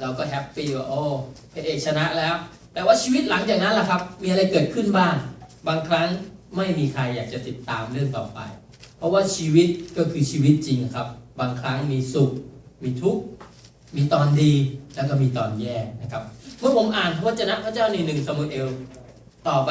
เราก็แฮปปี้ว่าโอ้พระเอกชนะแล้ว แต่ว่าชีวิตหลังจากนั้นล่ะครับ มีอะไรเกิดขึ้นบ้าง บางครั้งไม่มีใครอยากจะติดตามเรื่องต่อไป เพราะว่าชีวิตก็คือชีวิตจริงครับ บางครั้งมีสุข มีทุกข์ มีตอนดีแล้วก็มีตอนแย่นะครับเมื่อผมอ่านพระวจนะพระเจ้าในหนึ่งซามูเอล ต่อไป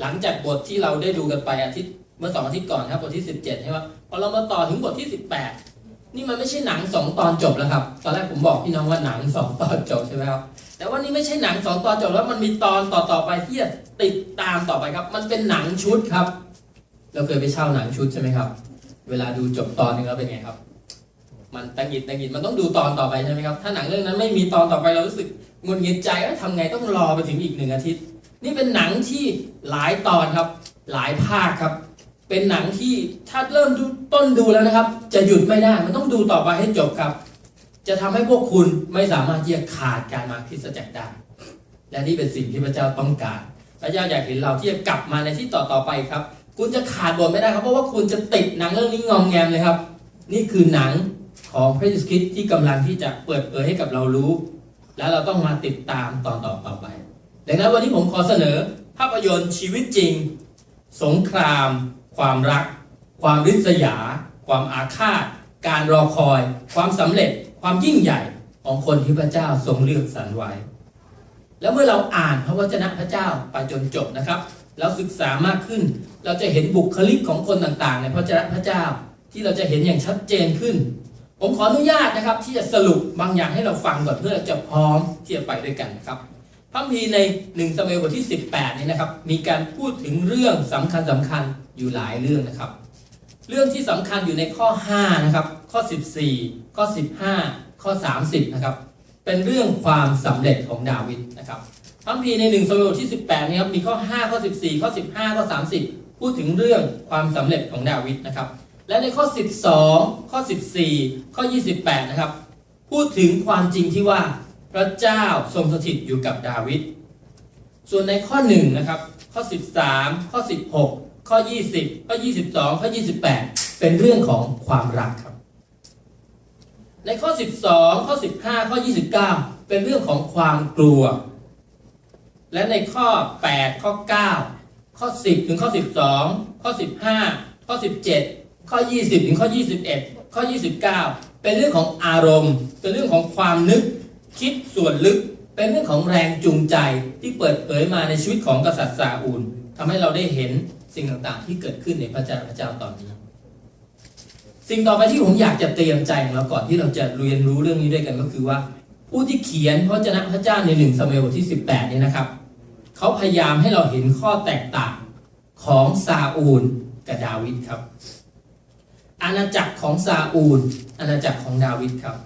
หลังจากบทที่เราได้ดูกันไปอาทิตย์เมื่อสองอาทิตย์ก่อนครับบทที่ 17ใช่ไหมพอเรามาต่อถึงบทที่ 18 นี่มันไม่ใช่หนังสองตอนจบแล้วครับ ตอนแรกผมบอกพี่น้องว่าหนังสองตอนจบใช่ไหมครับ แต่ว่านี่ไม่ใช่หนังสองตอนจบแล้วมันมีตอนต่อต่อๆไปที่จะติดตามต่อไปครับ มันเป็นหนังชุดครับ เราเคยไปเช่าหนังชุดใช่ไหมครับ เวลาดูจบตอนนึงแล้วเป็นไงครับ มันตังหงิดตังหงิดมันต้องดูตอนต่อไปใช่ไหมครับ ถ้าหนังเรื่องนั้นไม่มีตอนต่อไปเรารู้สึกหงุดหงิดใจว่าทำไงต้องรอไปถึงอีกหนึ่งอาทิตย์ นี่เป็นหนังที่หลายตอนครับ หลายภาคครับ เป็นหนังที่ถ้าเริ่มต้นดูแล้วนะครับ จะหยุดไม่ได้มันต้องดูต่อไปให้จบครับ จะทำให้พวกคุณไม่สามารถที่จะขาดการมาคริสตจักรได้และนี่เป็นสิ่งที่พระเจ้าต้องการพระเจ้าอยากเห็นเราที่จะกลับมาในที่ต่อต่อไปครับ คุณจะขาดบทไม่ได้ครับเพราะว่าคุณจะติดหนังเรื่องนี้งอมแงมเลยครับ นี่คือหนังของพระเยซูคริสต์ที่กำลังที่จะเปิดเผยให้กับเรารู้ แล้วเราต้องมาติดตามตอนต่อต่อไปดังนั้นวันนี้ผมขอเสนอภาพยนตร์ชีวิตจริง สงคราม ความรัก ความริษยา ความอาฆาต การรอคอย ความสำเร็จ ความยิ่งใหญ่ของคนที่พระเจ้าทรงเลือกสรรไว้ แล้วเมื่อเราอ่านพระวจนะพระเจ้าไปจนจบนะครับ เราศึกษามากขึ้น เราจะเห็นบุคลิกของคนต่างๆ ในพระวจนะพระเจ้าที่เราจะเห็นอย่างชัดเจนขึ้น ผมขออนุญาตนะครับ ที่จะสรุปบางอย่างให้เราฟังก่อนเพื่อจะพร้อมที่จะไปด้วยกันนะครับพระคัมภีร์ใน1สมัยบทที่ 18 นี่นะครับ มีการพูดถึงเรื่องสำคัญสำคัญ อยู่หลายเรื่องนะครับ เรื่องที่สำคัญอยู่ในข้อ5นะครับข้อ 14 ข้อ 15 ข้อ 30นะครับเป็นเรื่องความสำเร็จของดาวิดนะครับพระคัมภีร์ใน1สมัยบทที่ 18นี่ครับมีข้อ 5 ข้อ 14 ข้อ 15 ข้อ 30 พูดถึงเรื่องความสำเร็จของดาวิดนะครับและในข้อ 12 ข้อ 14 ข้อ 28 นะครับ พูดถึงความจริงที่ว่าพระเจ้าทรงสถิตอยู่กับดาวิดส่วนในข้อ1นะครับข้อ 13 ข้อ 16 ข้อ 20 ข้อ 22 ข้อ 28 เป็นเรื่องของความรักครับ ในข้อ 12 ข้อ 15 ข้อ 29 เป็นเรื่องของความกลัว และในข้อ 8 ข้อ 9 ข้อ 10 ถึงข้อ 12 ข้อ 15 ข้อ 17 ข้อ 20 ถึงข้อ 21 ข้อ 29 เป็นเรื่องของอารมณ์ เป็นเรื่องของความนึกคิดส่วนลึก เป็นเรื่องของแรงจูงใจที่เปิดเผยมาในชีวิตของกษัตริย์ซาอูลทำให้เราได้เห็น สิ่งต่างๆ ที่เกิดขึ้นในพระเจ้าพระเจ้าตอนนี้ สิ่งต่อไปที่ผมอยากจะเตรียมใจของเราก่อนที่เราจะเรียนรู้เรื่องนี้ด้วยกันก็คือว่า ผู้ที่เขียนพระเจ้าพระเจ้าในหนึ่งสมัยบทที่ 18นี่นะครับเขาพยายามให้เราเห็นข้อแตกต่างของซาอูลกับดาวิดครับ อาณาจักรของซาอูล อาณาจักรของดาวิดครับ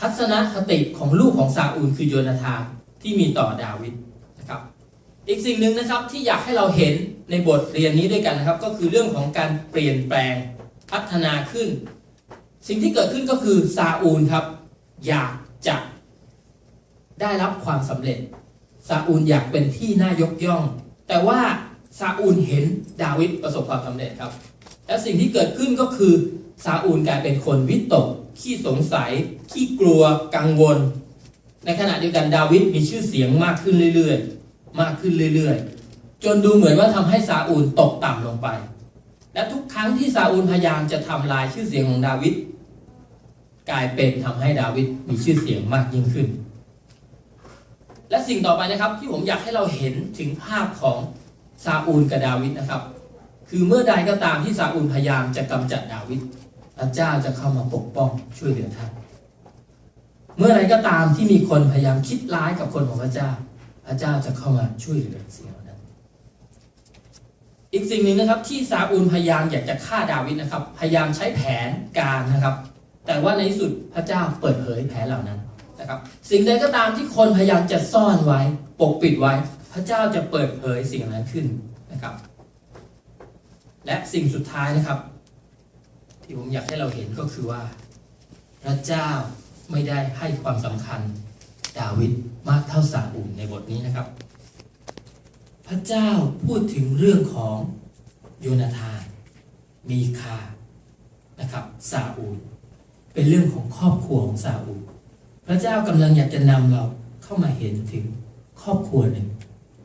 ทัศนคติของลูกของซาอูลคือโยนาธานที่มีต่อดาวิดนะครับ อีกสิ่งหนึ่งนะครับที่อยากให้เราเห็น ในบทเรียนนี้ด้วยกันนะครับ ก็คือเรื่องของการเปลี่ยนแปลงพัฒนาขึ้น สิ่งที่เกิดขึ้นก็คือซาอูลครับ อยากจะได้รับความสำเร็จซาอูลอยากเป็นที่น่ายกย่อง แต่ว่าซาอูลเห็นดาวิดประสบความสำเร็จครับ และสิ่งที่เกิดขึ้นก็คือซาอูลกลายเป็นคนวิตก ขี้สงสัย ขี้กลัวกังวล ในขณะเดียวกันดาวิดมีชื่อเสียงมากขึ้นเรื่อยๆ มากขึ้นเรื่อยๆ จนดูเหมือนว่าทำให้ซาอูลตกต่ำลงไป และทุกครั้งที่ซาอูลพยายามจะทำลายชื่อเสียงของดาวิดกลายเป็นทำให้ดาวิดมีชื่อเสียงมากยิ่งขึ้น และสิ่งต่อไปนะครับที่ผมอยากให้เราเห็นถึงภาพของซาอูลกับดาวิดนะครับ คือเมื่อใดก็ตามที่ซาอูลพยายามจะกำจัดดาวิดพระเจ้าจะเข้ามาปกป้องช่วยเหลือท่านเมื่อไรก็ตามที่มีคนพยายามคิดร้ายกับคนของพระเจ้า พระเจ้าจะเข้ามาช่วยเหลือสิ่งเหล่านั้น อีกสิ่งหนึ่งนะครับที่ซาอูลพยายามอยากจะฆ่าดาวิดนะครับ พยายามใช้แผนการนะครับ แต่ว่าในที่สุดพระเจ้าเปิดเผยแผนเหล่านั้นนะครับ สิ่งใดก็ตามที่คนพยายามจะซ่อนไว้ ปกปิดไว้ พระเจ้าจะเปิดเผยสิ่งนั้นขึ้นนะครับ และสิ่งสุดท้ายนะครับ ที่ผมอยากให้เราเห็นก็คือว่า พระเจ้าไม่ได้ให้ความสำคัญดาวิดมากเท่าซาอูลในบทนี้นะครับ ระเจ้าพูดถึงเรื่องของโยนาธาน มีคา นะครับซาอูล เป็นเรื่องของครอบครัวของซาอูล พระเจ้ากำลังอยากจะนำเราเข้ามาเห็นถึงครอบครัวหนึ่ง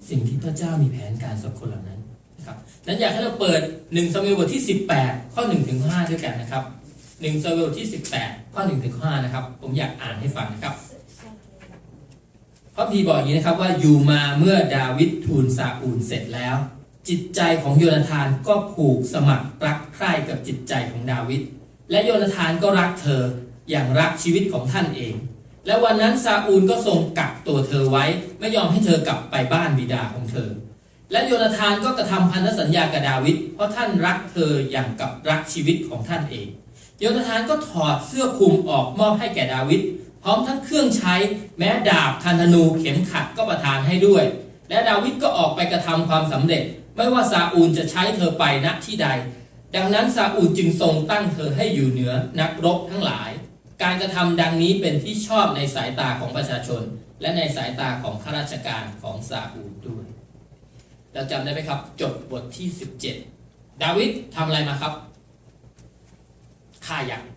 สิ่งที่พระเจ้ามีแผนการสำหรับคนเหล่านั้นนะครับนั้นอยากให้เราเปิด1ซามูเอลบทที่ 18 ข้อ1ถึง5ด้วยกันนะครับ1ซามูเอลที่ 18 ข้อ1ถึง5นะครับ ผมอยากอ่านให้ฟังนะครับ พระพีบอกอย่างนี้นะครับว่าอยู่มาเมื่อดาวิดทูลซาอูลเสร็จแล้ว จิตใจของโยนาธานก็ผูกสมัครรักใคร่กับจิตใจของดาวิดและโยนาธานก็รักเธออย่างรักชีวิตของท่านเอง และวันนั้นซาอูลก็ทรงกักตัวเธอไว้ ไม่ยอมให้เธอกลับไปบ้านบิดาของเธอ และโยนาธานก็กระทำพันธสัญญากับดาวิดเพราะท่านรักเธออย่างกับรักชีวิตของท่านเองโยนาธานก็ถอดเสื้อคลุมออกมอบให้แก่ดาวิด พร้อมทั้งเครื่องใช้แม้ดาบคันธนูเข็มขัดก็ประทานให้ด้วย และดาวิดก็ออกไปกระทำความสำเร็จ ไม่ว่าซาอูลจะใช้เธอไปณที่ใด ดังนั้นซาอูลจึงทรงตั้งเธอให้อยู่เหนือนักรบทั้งหลาย การกระทำดังนี้เป็นที่ชอบในสายตาของประชาชน และในสายตาของข้าราชการของซาอูลด้วยเราจำได้ไหมครับ จบบทที่ 17 ดาวิดทำอะไรมาครับฆ่ายักษ์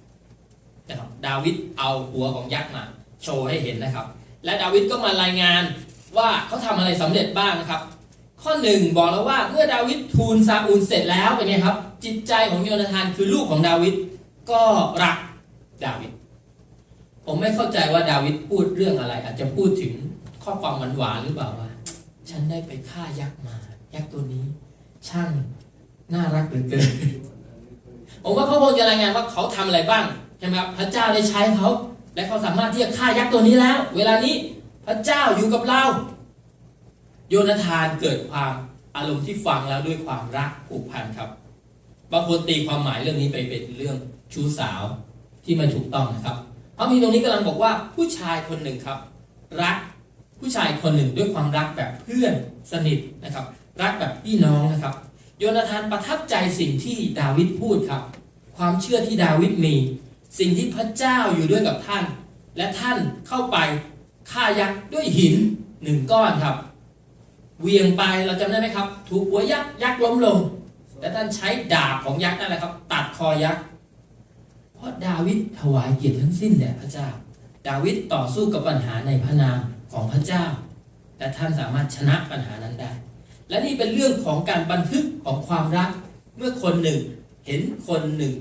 นะครับดาวิดเอาหัวของยักษ์มาโชว์ให้เห็นนะครับ และดาวิดก็มารายงานว่าเขาทำอะไรสำเร็จบ้างนะครับ ข้อหนึ่งบอกแล้วว่าเมื่อดาวิดทูลซาอูลเสร็จแล้วเป็นไงครับ จิตใจของโยนาธานคือลูกของดาวิดก็รักดาวิดผมไม่เข้าใจว่าดาวิดพูดเรื่องอะไร อาจจะพูดถึงข้อความหวานๆหรือเปล่าว่า ฉันได้ไปฆ่ายักษ์มา ยักษ์ตัวนี้ ช่างน่ารักเหลือเกินผมว่าเขาคงจะรายงานว่าเขาทำอะไรบ้าง ใช่ไหมครับพระเจ้าได้ใช้เขาและเขาสามารถที่จะฆ่ายักษ์ตัวนี้แล้ว เวลานี้พระเจ้าอยู่กับเรา โยนาธานเกิดความอารมณ์ที่ฟังแล้วด้วยความรักผูกพันครับบางคนตีความหมายเรื่องนี้ไปเป็นเรื่องชู้สาวที่ไม่ถูกต้องนะครับเพราะมีตรงนี้กำลังบอกว่าผู้ชายคนหนึ่งครับ รักผู้ชายคนหนึ่งด้วยความรักแบบเพื่อนสนิทนะครับ รักแบบพี่น้องนะครับ โยนาธานประทับใจสิ่งที่ดาวิดพูดครับ ความเชื่อที่ดาวิดมี สิ่งที่พระเจ้าอยู่ด้วยกับท่าน และท่านเข้าไปฆ่ายักษ์ด้วยหินหนึ่งก้อนครับเวียงไปเราจำได้ไหมครับ ถูกหัวยักษ์ยักษ์ล้มลง และท่านใช้ดาบของยักษ์นั่นแหละครับ ตัดคอยักษ์เพราะดาวิดถวายเกียรติทั้งสิ้นแด่พระเจ้า ดาวิดต่อสู้กับปัญหาในพระนามของพระเจ้า และท่านสามารถชนะปัญหานั้นได้ และนี่เป็นเรื่องของการบันทึกของความรัก เมื่อคนหนึ่ง เห็นคนหนึ่ง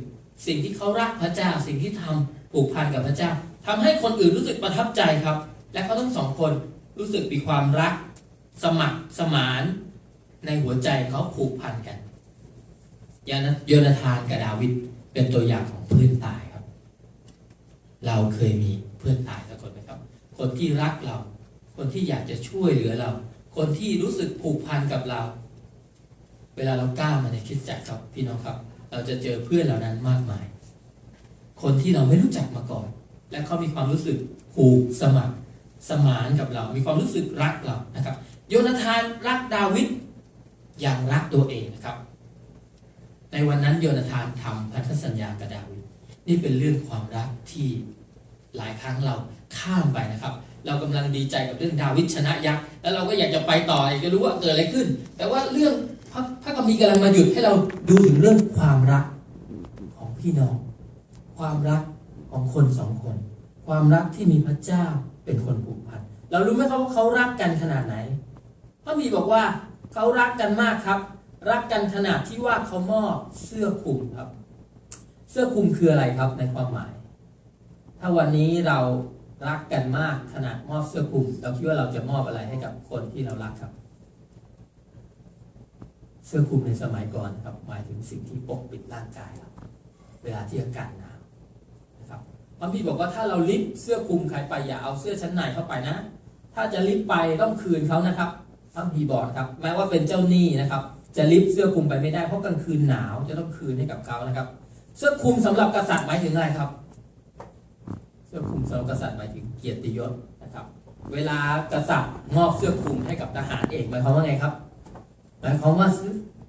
สิ่งที่เขารักพระเจ้า สิ่งที่ทำผูกพันกับพระเจ้าทำให้คนอื่นรู้สึกประทับใจครับ และเขาทั้งสองคนรู้สึกมีความรัก สมัครสมานในหัวใจเขาผูกพันกันยานะโยนาธานกับดาวิดเป็นตัวอย่างของเพื่อนตายครับ เราเคยมีเพื่อนตายสักคนไหมครับ คนที่รักเรา คนที่อยากจะช่วยเหลือเรา คนที่รู้สึกผูกพันกับเรา เวลาเราก้าวมาในคิดจักรครับพี่น้องครับ เราจะเจอเพื่อนเหล่านั้นมากมาย คนที่เราไม่รู้จักมาก่อน และเขามีความรู้สึกผูกสมัครสมานกับเรา มีความรู้สึกรักเรานะครับ โยนาธานรักดาวิดอย่างรักตัวเองนะครับ ในวันนั้นโยนาธานทำพันธสัญญากับดาวิดนี่เป็นเรื่องความรักที่หลายครั้งเราข้ามไปนะครับ เรากำลังดีใจกับเรื่องดาวิดชนะยักษ์แล้วเราก็อยากจะไปต่ออยากจะรู้ว่าเกิดอะไรขึ้น แต่ว่าเรื่อง ระพระคัมภีร์กำลังมาหยุดให้เราดูถึงเรื่องความรักของพี่น้อง ความรักของคนสองคน ความรักที่มีพระเจ้าเป็นคนผูกพันเรารู้ไหมครับว่าเขารักกันขนาดไหนพระมีบอกว่าเขารักกันมากครับ รักกันขนาดที่ว่าเขามอบเสื้อคลุมครับ เสื้อคลุมคืออะไรครับในความหมาย ถ้าวันนี้เรารักกันมากขนาดมอบเสื้อคลุมเราคิดว่าเราจะมอบอะไรให้กับคนที่เรารักครับ เสื้อคลุมในสมัยก่อนครับหมายถึงสิ่งที่ปกปิดร่างกายเราเวลาที่อากาศหนาวนะครับพระพี่บอกว่าถ้าเราลิฟเสื้อคลุมใครไปอย่าเอาเสื้อชั้นในเข้าไปนะ ถ้าจะลิฟไปต้องคืนเขานะครับพระพี่บอกครับแม้ว่าเป็นเจ้าหนี้นะครับ จะลิฟเสื้อคลุมไปไม่ได้เพราะกลางคืนหนาวจะต้องคืนให้กับเขานะครับ เสื้อคลุมสำหรับกษัตริย์หมายถึงอะไรครับ เสื้อคลุมสำหรับกษัตริย์หมายถึงเกียรติยศนะครับ เวลากษัตริย์มอบเสื้อคลุมให้กับทหารเอกหมายความว่าไงครับ มายความว่า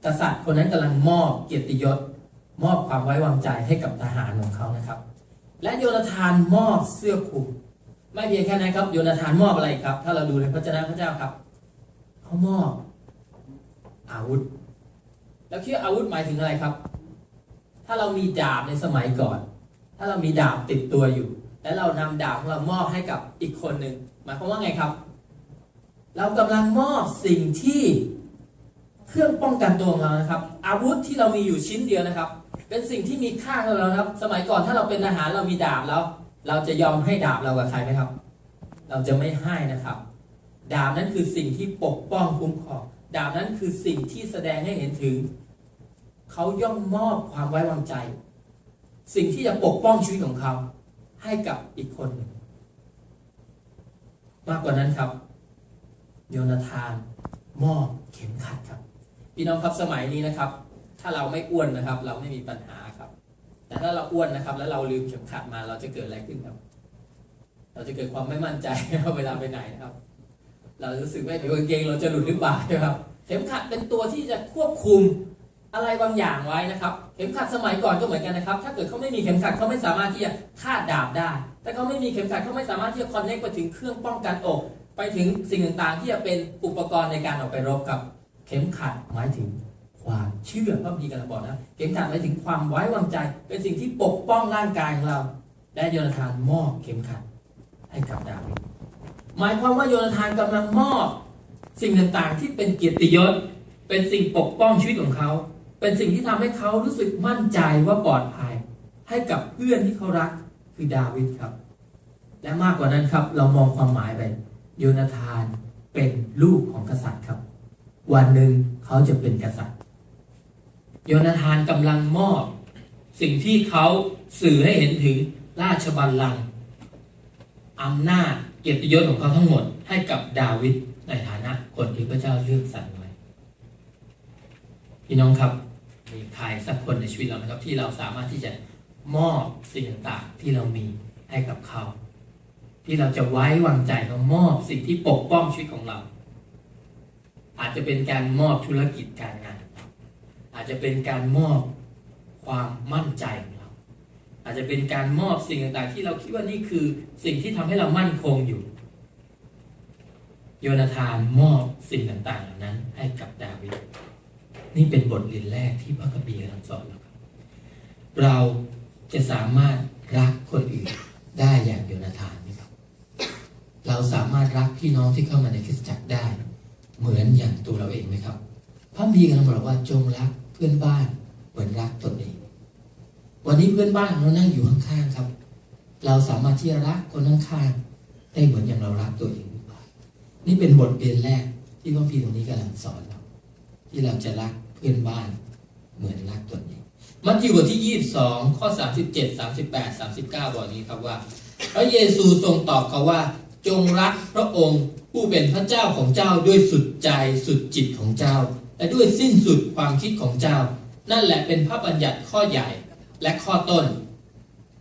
กษัตริย์คนนั้นกำลังมอบเกียรติยศมอบความไว้วางใจให้กับทหารของเขานะครับ และโยนาธานมอบเสื้อคลุมไม่เพียงแค่นั้นครับ โยนาธานมอบอะไรครับ ถ้าเราดูในพระเจ้าพระเจ้าครับเขามอบอาวุธ แล้วคิดอาวุธหมายถึงอะไรครับ ถ้าเรามีดาบในสมัยก่อน ถ้าเรามีดาบติดตัวอยู่ และเรานำดาบของเรามอบให้กับอีกคนหนึ่งหมายความว่าไงครับ เรากำลังมอบสิ่งที่ เครื่องป้องกันตัวของเรานะครับ อาวุธที่เรามีอยู่ชิ้นเดียวนะครับ เป็นสิ่งที่มีค่ากับเรานะครับ สมัยก่อนถ้าเราเป็นทหารเรามีดาบแล้ว เราจะยอมให้ดาบเรากับใครไหมครับ เราจะไม่ให้นะครับ ดาบนั้นคือสิ่งที่ปกป้องคุ้มครองดาบนั้นคือสิ่งที่แสดงให้เห็นถึง เขาย่อมมอบความไว้วางใจ สิ่งที่จะปกป้องชีวิตของเขา ให้กับอีกคนหนึ่งมากกว่านั้นครับ โยนาธานมอบเข็มขัดครับ พี่น้องครับสมัยนี้นะครับ ถ้าเราไม่อ้วนนะครับ เราไม่มีปัญหาครับ แต่ถ้าเราอ้วนนะครับ แล้วเราลืมเข็มขัดมาเราจะเกิดอะไรขึ้นครับ เราจะเกิดความไม่มั่นใจเวลาไปไหนนะครับ เรารู้สึกว่าเดี๋ยวกางเกงเราจะหลุดหรือเปล่าใช่ไหมครับ เข็มขัดเป็นตัวที่จะควบคุมอะไรบางอย่างไว้นะครับ เข็มขัดสมัยก่อนก็เหมือนกันนะครับ ถ้าเกิดเขาไม่มีเข็มขัดเขาไม่สามารถที่จะคาดดาบได้ แต่เขาไม่มีเข็มขัดเขาไม่สามารถที่จะคอนเน c t ไปถึงเครื่องป้องกันอก ไปถึงสิ่งต่างๆ ที่จะเป็นอุปกรณ์ในการออกไปรบกับ เข็มขัดหมายถึงความเชื่อพระบีกันบอกนะ เข็มขัดหมายถึงความไว้วางใจ เป็นสิ่งที่ปกป้องร่างกายของเรา และโยนาธานมอบเข็มขัดให้กับดาวิดหมายความว่าโยนาธานกำลังมอบ สิ่งต่างๆที่เป็นเกียรติยศ เป็นสิ่งปกป้องชีวิตของเขา เป็นสิ่งที่ทำให้เขารู้สึกมั่นใจว่าปลอดภัย ให้กับเพื่อนที่เขารักคือดาวิดครับ และมากกว่านั้นครับเรามองความหมายไปโยนาธานเป็นลูกของกษัตริย์ครับ วันหนึ่งเขาจะเป็นกษัตริย์ โยนาธานกำลังมอบ สิ่งที่เขาสื่อให้เห็นถึงราชบัลลังก์อำนาจเกียรติยศของเขาทั้งหมดให้กับดาวิดในฐานะคนที่พระเจ้าเลือกสรรไว้พี่น้องครับมีใครสักคนในชีวิตเรานะครับ ที่เราสามารถที่จะมอบสิ่งต่างๆที่เรามีให้กับเขา ที่เราจะไว้วางใจเขามอบสิ่งที่ปกป้องชีวิตของเรา อาจจะเป็นการมอบธุรกิจการงาน อาจจะเป็นการมอบความมั่นใจของเรา อาจจะเป็นการมอบสิ่งต่างๆ ที่เราคิดว่านี่คือสิ่งที่ทำให้เรามั่นคงอยู่ โยนาธานมอบสิ่งต่างๆเหล่านั้นให้กับดาวิดนี่เป็นบทเรียนแรกที่พระคัมภีร์กำลังสอนเราครับ เราจะสามารถรักคนอื่นได้อย่างโยนาธานไหมครับ เราสามารถรักพี่น้องที่เข้ามาในคริสตจักรได้ เหมือนอย่างตัวเราเองไหมครับพระคัมภีกำลังบอกว่าจงรักเพื่อนบ้านเหมือนรักตนเอง วันนี้เพื่อนบ้านเรานั่งอยู่ข้างๆครับ เราสามารถที่จะรักคนข้างๆได้เหมือนอย่างเรารักตัวเองหรือเปล่านี่เป็นบทเรียนแรกที่พระคัมภีตรงนี้กำลังสอนเราที่เราจะรักเพื่อนบ้านเหมือนรักตนเองมัทธิวบทที่22ข้อ37 38 39บอกนี้ครับว่า พระเยซูทรงตอบเขาว่า จงรักพระองค์ ผู้เป็นพระเจ้าของเจ้าด้วยสุดใจสุดจิตของเจ้า และด้วยสิ้นสุดความคิดของเจ้า นั่นแหละเป็นพระบัญญัติข้อใหญ่และข้อต้น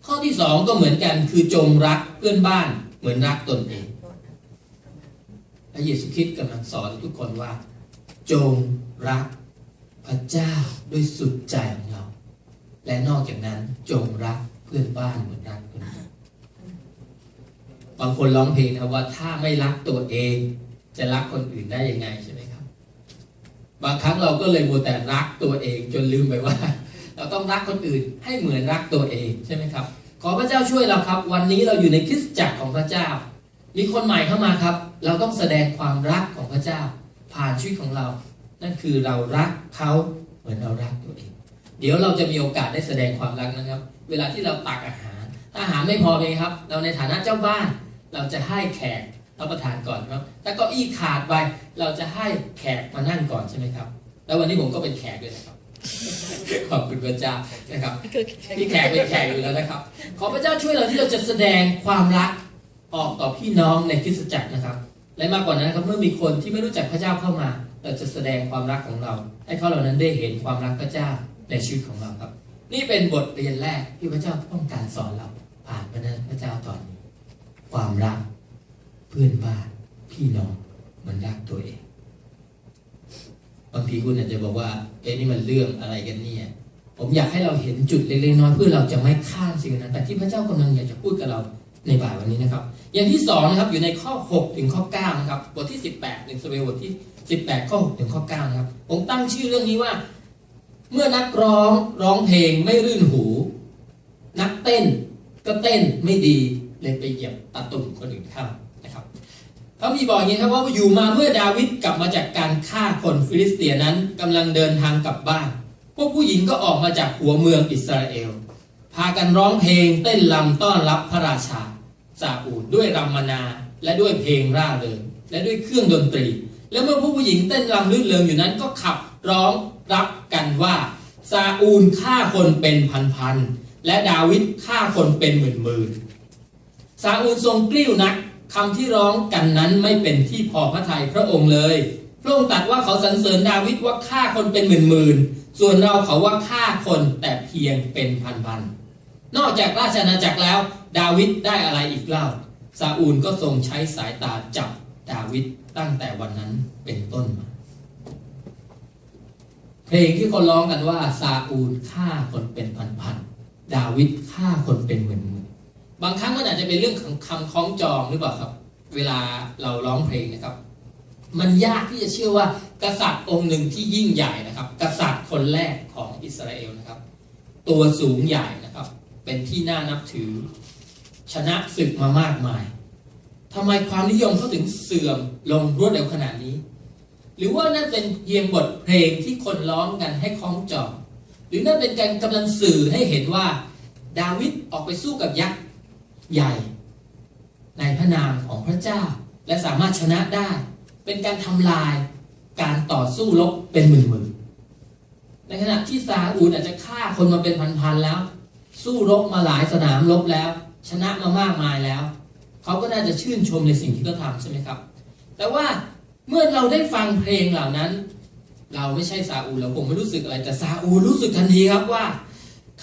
ข้อที่สองก็เหมือนกันคือจงรักเพื่อนบ้านเหมือนรักตนเองพระเยซูคริสต์กำลังสอนทุกคนว่า จงรักพระเจ้าด้วยสุดใจของเรา และนอกจากนั้นจงรักเพื่อนบ้านเหมือนรักตนเอง บางคนร้องเพลงนะว่าถ้าไม่รักตัวเอง จะรักคนอื่นได้ยังไงใช่ไหมครับ บางครั้งเราก็เลยมัวแต่รักตัวเองจนลืมไปว่า เราต้องรักคนอื่นให้เหมือนรักตัวเองใช่ไหมครับ ขอพระเจ้าช่วยเราครับ วันนี้เราอยู่ในคริสตจักรของพระเจ้า มีคนใหม่เข้ามาครับ เราต้องแสดงความรักของพระเจ้า ผ่านชีวิตของเรา นั่นคือเรารักเขาเหมือนเรารักตัวเอง เดี๋ยวเราจะมีโอกาสได้แสดงความรักนะครับ เวลาที่เราตักอาหารอาหารไม่พอเลยครับ เราในฐานะเจ้าบ้าน เราจะให้แขกรับประทานก่อนครับถ้าเก็อี้ขาดไปเราจะให้แขกมานั่งก่อนใช่ไหมครับ แล้ววันนี้ผมก็เป็นแขกด้วยนะครับขอบคุณพระเจ้านะครับพี่แขกเป็นแขกอยู่แล้วนะครับ ขอพระเจ้าช่วยเราที่เราจะแสดงความรักออกต่อพี่น้องในคริสตจักรนะครับ และมากกว่านั้นครับเมื่อมีคนที่ไม่รู้จักพระเจ้าเข้ามา เราจะแสดงความรักของเรา ให้เขาเหล่านั้นได้เห็นความรักพระเจ้าในชีวิตของเราครับ นี่เป็นบทเรียนแรกที่พระเจ้าต้องการสอนเราผ่านพระนั้นพระเจ้าตอนนี้ ความรัก เพื่อนบ้านพี่น้องมันรักตัวเองบางทีคุณอาจจะบอกว่าเอ๊ะนี่มันเรื่องอะไรกันเนี่ย ผมอยากให้เราเห็นจุดเล็กๆน้อยเพื่อเราจะไม่ข้ามสิ่งนั้น แต่ที่พระเจ้ากำลังอยากจะพูดกับเราในบ่ายวันนี้นะครับ อย่างที่สองนะครับอยู่ในข้อ 6 ถึงข้อ9นะครับบทที่ 18หนึ่งสเวบทที่ 18 ข้อ 6 ถึงข้อ9นะครับผมตั้งชื่อเรื่องนี้ว่า เมื่อนักร้องร้องเพลงไม่รื่นหู นักเต้นก็เต้นไม่ดี เลยไปเหยียบตาตุ่มคนอื่นเข้านะครับเขามีบอกอย่างนี้ครับว่าอยู่มาเมื่อดาวิดกลับมาจากการฆ่าคนฟิลิสเตียนั้นกำลังเดินทางกลับบ้าน พวกผู้หญิงก็ออกมาจากหัวเมืองอิสราเอล พากันร้องเพลงเต้นรำต้อนรับพระราชาซาอูลด้วยรำมนาและด้วยเพลงร่าเริงและด้วยเครื่องดนตรี แล้วเมื่อผู้ผู้หญิงเต้นรำลื่นเริงอยู่นั้นก็ขับร้องรับกันว่าซาอูลฆ่าคนเป็นพันๆและดาวิดฆ่าคนเป็นหมื่นๆ ซาอูลทรงกลิ้วนักคำที่ร้องกันนั้นไม่เป็นที่พอพระทัยพระองค์เลย พระองค์ตรัสว่าเขาสรรเสริญดาวิดว่าฆ่าคนเป็นหมื่นๆ ส่วนเราเขาว่าฆ่าคนแต่เพียงเป็นพันๆ นอกจากราชอาณาจักรแล้ว ดาวิดได้อะไรอีกเล่า ซาอูลก็ทรงใช้สายตาจับดาวิดตั้งแต่วันนั้นเป็นต้นมา เพลงที่เขาร้องกันว่าซาอูลฆ่าคนเป็นพันๆ ดาวิดฆ่าคนเป็นหมื่น บางครั้งมันอาจจะเป็นเรื่องของคำคล้องจองหรือเปล่าครับ เวลาเราร้องเพลงนะครับ มันยากที่จะเชื่อว่ากษัตริย์องค์หนึ่งที่ยิ่งใหญ่นะครับ กษัตริย์คนแรกของอิสราเอลนะครับ ตัวสูงใหญ่นะครับ เป็นที่น่านับถือ ชนะศึกมามากมายทำไมความนิยมเขาถึงเสื่อมลงรวดเร็วขนาดนี้ หรือว่านั่นเป็นเพียงบทเพลงที่คนร้องกันให้คล้องจอง หรือนั่นเป็นการกำลังสื่อให้เห็นว่า ดาวิดออกไปสู้กับยักษ์ ใหญ่ ในพระนามของพระเจ้า และสามารถชนะได้ เป็นการทำลายการต่อสู้รบเป็นหมื่นๆในขณะที่ซาอูลอาจจะฆ่าคนมาเป็นพันๆแล้ว สู้รบมาหลายสนามรบแล้ว ชนะมามากมายแล้วเขาก็น่าจะชื่นชมในสิ่งที่เขาทำใช่ไหมครับ แต่ว่าเมื่อเราได้ฟังเพลงเหล่านั้น เราไม่ใช่ซาอูลเราคงไม่รู้สึกอะไรแต่ซาอูลรู้สึกทันทีครับว่า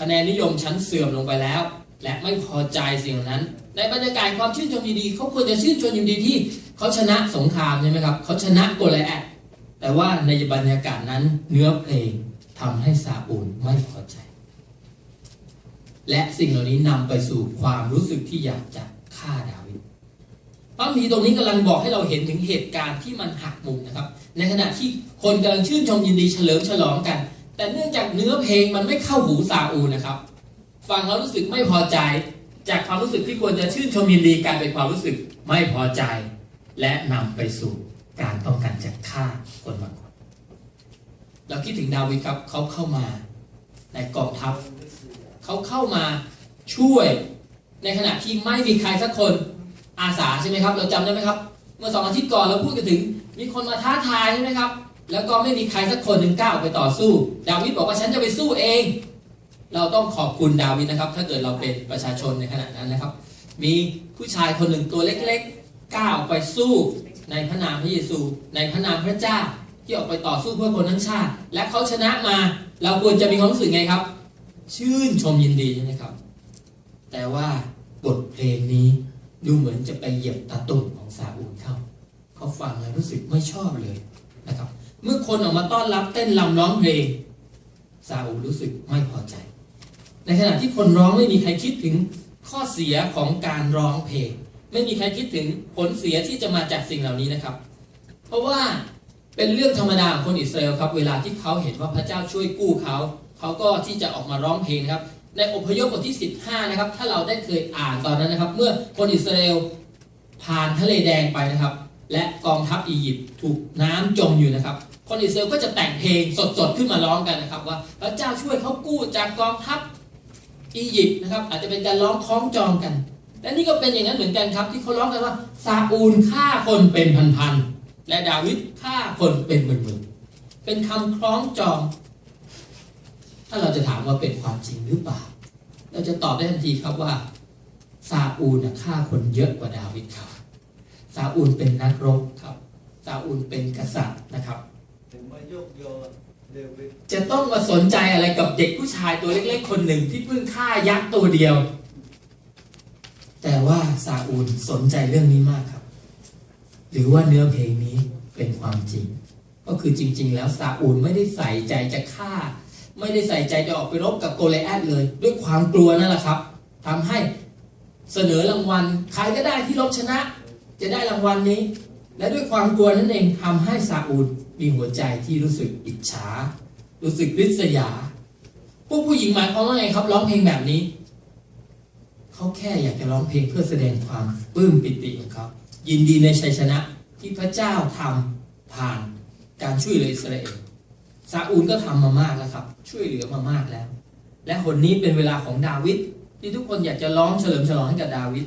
คะแนนนิยมชั้นเสื่อมลงไปแล้ว และไม่พอใจสิ่งเหล่านั้น ในบรรยากาศความชื่นชมยินดีเขาควรจะชื่นชมยินดีที่เขาชนะสงครามใช่ไหมครับเขาชนะโกลแอดแต่ว่าในบรรยากาศนั้นเนื้อเพลงทำให้ซาอูลไม่พอใจ และสิ่งเหล่านี้นำไปสู่ความรู้สึกที่อยากจะฆ่าดาวิดพระมีตรงนี้กำลังบอกให้เราเห็นถึงเหตุการณ์ที่มันหักมุมนะครับ ในขณะที่คนกำลังชื่นชมยินดีเฉลิมฉลองกัน แต่เนื่องจากเนื้อเพลงมันไม่เข้าหูซาอูลนะครับ ฟังแล้วรู้สึกไม่พอใจ จากความรู้สึกที่ควรจะชื่นชมยินดีกลายเป็นความรู้สึกไม่พอใจ และนำไปสู่การต้องการจะฆ่าคนบางคนเราคิดถึงดาวิดครับเขาเข้ามาในกองทัพเขาเข้ามาช่วยในขณะที่ไม่มีใครสักคนอาสาใช่ไหมครับ เราจำได้ไหมครับ เมื่อสองอาทิตย์ก่อนเราพูดกันถึง มีคนมาท้าทายใช่ไหมครับ แล้วก็ไม่มีใครสักคนหนึ่งกล้าออกไปต่อสู้ ดาวิดบอกว่าฉันจะไปสู้เอง เราต้องขอบคุณดาวิดนะครับ ถ้าเกิดเราเป็นประชาชนในขณะนั้นนะครับ มีผู้ชายคนหนึ่งตัวเล็กๆก้าออกไปสู้ในพระนามพระเยซู ในพระนามพระเจ้าที่ออกไปต่อสู้เพื่อคนทั้งชาติ และเขาชนะมา เราควรจะมีความรู้สึกไงครับ ชื่นชมยินดีใช่ไหมครับ แต่ว่าบทเพลงนี้ดูเหมือนจะไปเหยียบตาตุ่มของซาอูลเข้า เขาฟังแล้วรู้สึกไม่ชอบเลยนะครับ เมื่อคนออกมาต้อนรับเต้นรำร้องเพลงซาอูลรู้สึกไม่พอใจ ในขณะที่คนร้องไม่มีใครคิดถึงข้อเสียของการร้องเพลง ไม่มีใครคิดถึงผลเสียที่จะมาจากสิ่งเหล่านี้นะครับ เพราะว่าเป็นเรื่องธรรมดาของคนอิสราเอลครับ เวลาที่เขาเห็นว่าพระเจ้าช่วยกู้เขาเขาก็ที่จะออกมาร้องเพลงครับ ในอพยพบทที่ 15 นะครับ ถ้าเราได้เคยอ่านตอนนั้นนะครับ เมื่อคนอิสราเอลผ่านทะเลแดงไปนะครับ และกองทัพอียิปต์ถูกน้ำจมอยู่นะครับ คนอิสราเอลก็จะแต่งเพลงสดๆขึ้นมาร้องกันนะครับ ว่าพระเจ้าช่วยเขากู้จากกองทัพ อียิปต์นะครับอาจจะเป็นการร้องคล้องจองกัน และนี่ก็เป็นอย่างนั้นเหมือนกันครับ ที่เขาร้องกันว่าซาอูลฆ่าคนเป็นพันๆและดาวิดฆ่าคนเป็นหมื่นๆเป็นคำคล้องจอง ถ้าเราจะถามว่าเป็นความจริงหรือเปล่า เราจะตอบได้ทันทีครับว่าซาอูลฆ่าคนเยอะกว่าดาวิดครับซาอูลเป็นนักรบครับซาอูลเป็นกษัตริย์นะครับถึงมายกโยน จะต้องมาสนใจอะไรกับเด็กผู้ชายตัวเล็ก ๆ คนหนึ่งที่เพิ่งฆ่ายักษ์ตัวเดียว แต่ว่าซาอูลสนใจเรื่องนี้มากครับ หรือว่าเนื้อเพลงนี้เป็นความจริง ก็คือจริง ๆ แล้วซาอูลไม่ได้ใส่ใจจะฆ่า ไม่ได้ใส่ใจจะออกไปรบกับโกลแอดเลย ด้วยความกลัวนั่นแหละครับทำให้เสนอรางวัลใครก็ได้ที่รบชนะ จะได้รางวัลนี้ และด้วยความกลัวนั่นเองทำให้ซาอูลมีหัวใจที่รู้สึกอิจฉา รู้สึกริษยา พวกผู้หญิงหมายความว่าไงครับ ร้องเพลงแบบนี้ เขาแค่อยากจะร้องเพลงเพื่อแสดงความปลื้มปิติของเขายินดีในชัยชนะที่พระเจ้าทำผ่านการช่วยเหลืออิสราเอลซาอูลก็ทำมามากแล้วครับ ช่วยเหลือมามากแล้ว และหนนี้เป็นเวลาของดาวิดที่ทุกคนอยากจะร้องเฉลิมฉลองให้กับดาวิด